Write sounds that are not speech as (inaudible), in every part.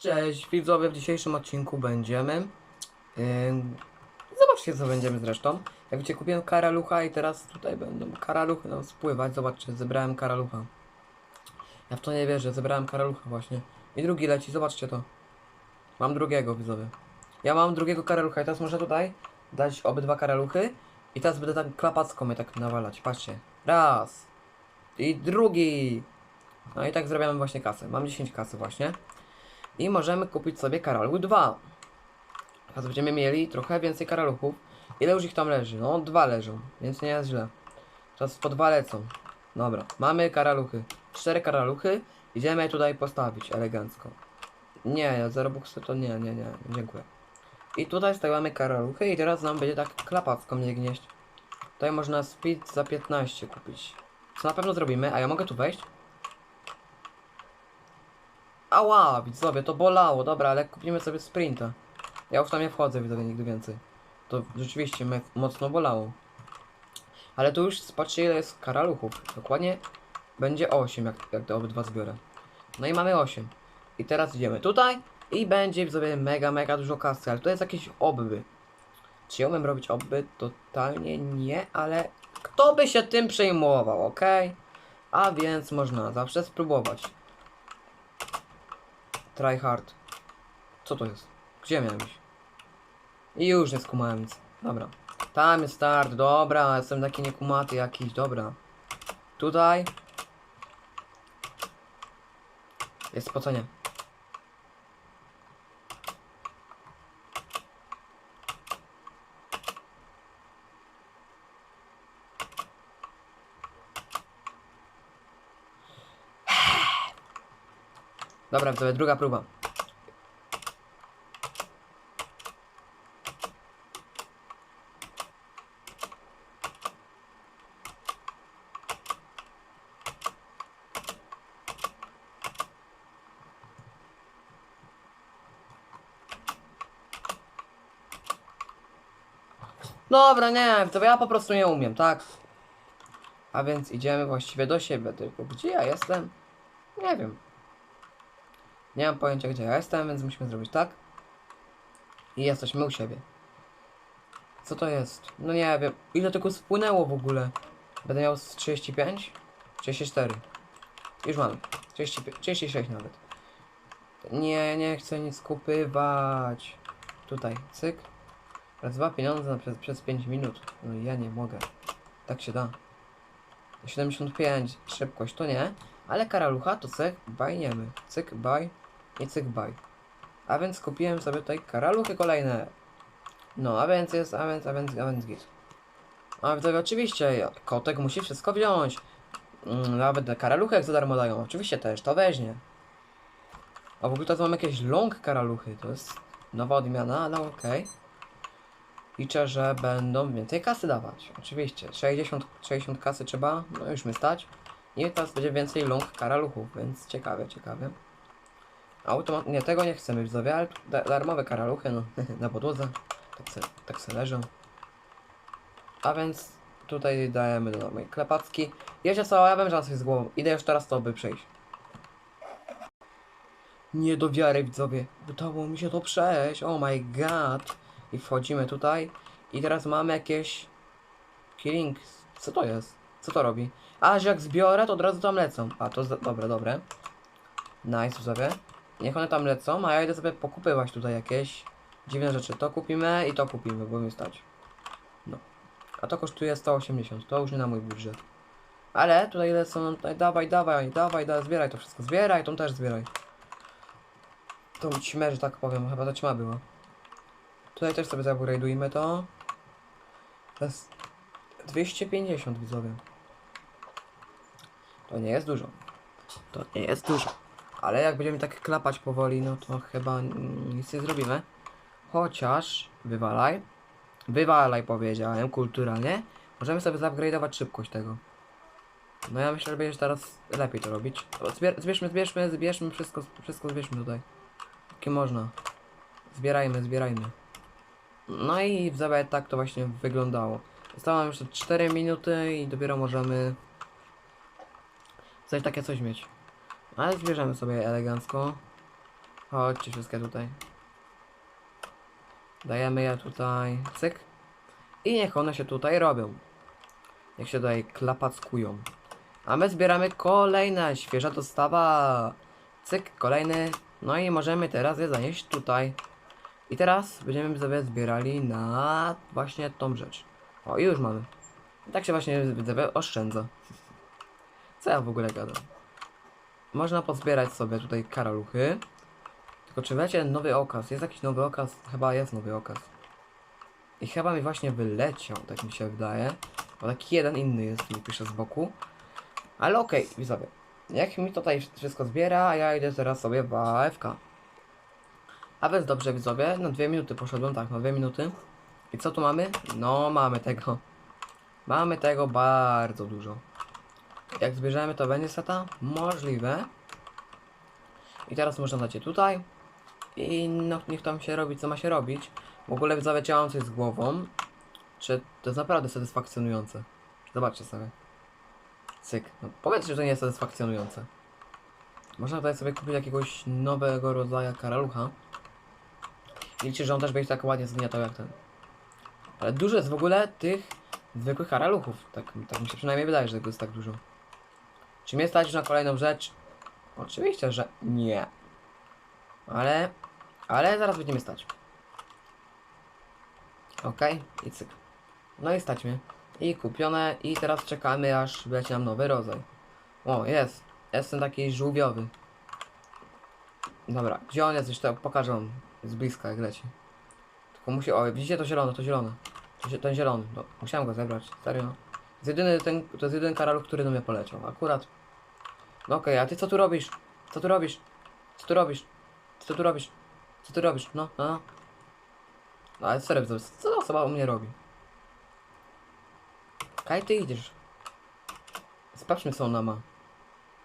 Cześć widzowie, w dzisiejszym odcinku będziemy... Yy, zobaczcie co będziemy zresztą. Jak widzicie kupiłem karalucha i teraz tutaj będą karaluchy nam spływać. Zobaczcie, zebrałem karalucha. Ja w to nie wierzę, zebrałem karalucha właśnie. I drugi leci, zobaczcie to. Mam drugiego widzowie. Ja mam drugiego karalucha i teraz muszę tutaj dać obydwa karaluchy. I teraz będę tak klapacką je tak nawalać, patrzcie. Raz. I drugi. No i tak zrobiamy właśnie kasę. Mam 10 kasy właśnie. I możemy kupić sobie karaluch 2. Teraz będziemy mieli trochę więcej karaluchów. Ile już ich tam leży? No, dwa leżą, więc nie jest źle. Teraz po dwa lecą. Dobra, mamy karaluchy. Cztery karaluchy. Idziemy je tutaj postawić elegancko. Nie, zero buksy to nie, nie, nie, dziękuję. I tutaj stawiamy karaluchy i teraz nam będzie tak klapacko mnie gnieść. Tutaj można speed za 15 kupić. Co na pewno zrobimy, a ja mogę tu wejść? Ała, widzowie, to bolało, dobra, ale kupimy sobie sprinta. Ja już tam nie wchodzę, widzowie, nigdy więcej. To rzeczywiście me mocno bolało. Ale tu już zobaczcie ile jest karaluchów. Dokładnie będzie 8, jak, jak te obydwa zbiorę. No i mamy 8. I teraz idziemy tutaj i będzie widzowie mega, mega dużo kasy, ale to jest jakieś obby. Czy ja umiem robić obby? Totalnie nie, ale kto by się tym przejmował, ok? A więc można zawsze spróbować. Try hard. Co to jest? Gdzie miałem iść? I już nie skumałem nic. Dobra. Tam jest start, dobra, jestem taki niekumaty jakiś, dobra. Tutaj. Jest spocenie. Dobra, to druga próba. Dobra, nie, to ja po prostu nie umiem, tak? A więc idziemy właściwie do siebie, tylko gdzie ja jestem? Nie wiem. Nie mam pojęcia gdzie ja jestem, więc musimy zrobić tak. I jesteśmy u siebie. Co to jest? No nie wiem. Ile tego spłynęło w ogóle? Będę miał z 35? 34. Już mam. 35, 36 nawet. Nie, nie chcę nic kupywać. Tutaj, cyk. Raz dwa pieniądze na, przez, przez 5 minut. No ja nie mogę. Tak się da. 75, szybkość to nie. Ale karalucha to cyk, bajniemy. Cyk, baj i cyk, baj. A więc kupiłem sobie tutaj karaluchy kolejne. No, a więc jest, a więc, a więc, a więc git. A więc oczywiście, kotek musi wszystko wziąć. Mm, Nawet karaluchy jak za darmo dają. Oczywiście też, to weźmie. A w ogóle teraz mam jakieś long karaluchy. To jest nowa odmiana, ale okej. Liczę, że będą więcej kasy dawać. Oczywiście. 60, 60 kasy trzeba, no już mi stać. I teraz będzie więcej long karaluchów, więc ciekawe, ciekawe. Automat... Nie, tego nie chcemy widzowie, ale darmowe karaluchy, no, (laughs) na podłodze. Tak se, tak se leżą. A więc tutaj dajemy do mojej klepacki. Jeszcze co, ja wiem, że coś z głową. Idę już teraz to by przejść. Nie do wiary widzowie. Udało mi się to przejść. Oh my god. I wchodzimy tutaj. I teraz mamy jakieś... Killing. Co to jest? Co to robi? A, że jak zbiorę, to od razu tam lecą. A, to za... dobre. Nice, sobie. Niech one tam lecą, a ja idę sobie pokupywać tutaj jakieś dziwne rzeczy. To kupimy i to kupimy, bo mi stać. No. A to kosztuje 180, to już nie na mój budżet. Ale tutaj lecą, tutaj dawaj, dawaj, dawaj, dawaj, zbieraj to wszystko. Zbieraj, tą też zbieraj. Tą ćmę, że tak powiem, chyba to ćma była. Tutaj też sobie zaupgrade'ujmy to. To jest 250 widzowie. To nie jest dużo. To nie jest dużo. Ale jak będziemy tak klapać powoli, no to chyba nic nie zrobimy. Chociaż, wywalaj. Wywalaj powiedziałem, kulturalnie. Możemy sobie zupgrade'ować szybkość tego. No ja myślę, że będzie teraz lepiej to robić. Zbier zbierzmy, zbierzmy, zbierzmy wszystko, wszystko zbierzmy tutaj. Jakie można. Zbierajmy, zbierajmy. No i w zabawie tak to właśnie wyglądało. Zostało nam jeszcze 4 minuty i dopiero możemy coś takie coś mieć. Ale zbierzemy sobie elegancko. Chodźcie wszystkie tutaj. Dajemy je tutaj, cyk. I niech one się tutaj robią. Niech się tutaj klapackują. A my zbieramy kolejne, świeża dostawa. Cyk, kolejny. No i możemy teraz je zanieść tutaj. I teraz będziemy sobie zbierali na właśnie tą rzecz. O, i już mamy. I tak się właśnie oszczędza. Co ja w ogóle gadam? Można pozbierać sobie tutaj karaluchy. Tylko czy wiecie, nowy okaz? Jest jakiś nowy okaz? Chyba jest nowy okaz. I chyba mi właśnie wyleciał, tak mi się wydaje. Bo taki jeden inny jest, tu piszę z boku. Ale okej, widzowie. Jak mi tutaj wszystko zbiera, a ja idę teraz sobie w AFK. A więc dobrze widzowie, na dwie minuty poszedłem, tak, na dwie minuty. I co tu mamy? No, mamy tego. Mamy tego bardzo dużo. Jak zbierzemy to będzie seta? Możliwe. I teraz można dać je tutaj. I no, niech tam się robi, co ma się robić. W ogóle widzowie działam coś z głową. Czy to jest naprawdę satysfakcjonujące? Zobaczcie sobie. Cyk. No, powiedzcie, że to nie jest satysfakcjonujące. Można tutaj sobie kupić jakiegoś nowego rodzaju karalucha. I liczę, że on też będzie tak ładnie zgniatał jak ten. Ale dużo jest w ogóle tych zwykłych karaluchów. Tak, tak mi się przynajmniej wydaje, że tego jest tak dużo. Czy mnie stać na kolejną rzecz? Oczywiście, że nie. Ale, ale zaraz będziemy stać. Okej, i cyk. No i stać mnie. I kupione, i teraz czekamy aż wleci nam nowy rodzaj. O, jest. Jest ten taki żółwiowy. Dobra, gdzie on jest? Jeszcze pokażę wam z bliska jak leci. Tylko musi, o widzicie to zielone, to zielone. To, ten zielony, no, musiałem go zebrać, serio. Jest jedyny ten, to jest jedyny karaluch, który do mnie poleciał, akurat. No okej, a ty co tu robisz? Co tu robisz? Co tu robisz? Co tu robisz? Co ty robisz? No, no. no. No ale co co ta osoba u mnie robi? Kaj ty idziesz? Sprawdźmy co ona ma.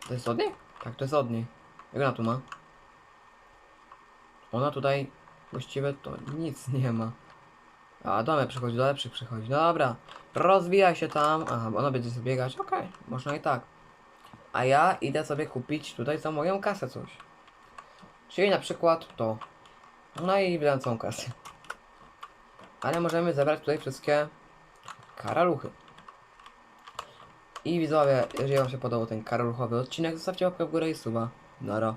To jest od niej? Tak, to jest od niej. Jak ona tu ma? Ona tutaj właściwie to nic (laughs) nie ma. A do przychodzi, do lepszych przychodzi. Dobra, rozwijaj się tam. Aha, bo ona będzie sobie biegać. Okej, można i tak. A ja idę sobie kupić tutaj za moją kasę coś. Czyli na przykład to. No i wydam całą kasę. Ale możemy zebrać tutaj wszystkie karaluchy. I widzowie, jeżeli wam się podobał ten karaluchowy odcinek, zostawcie łapkę w górę i suba. Nara.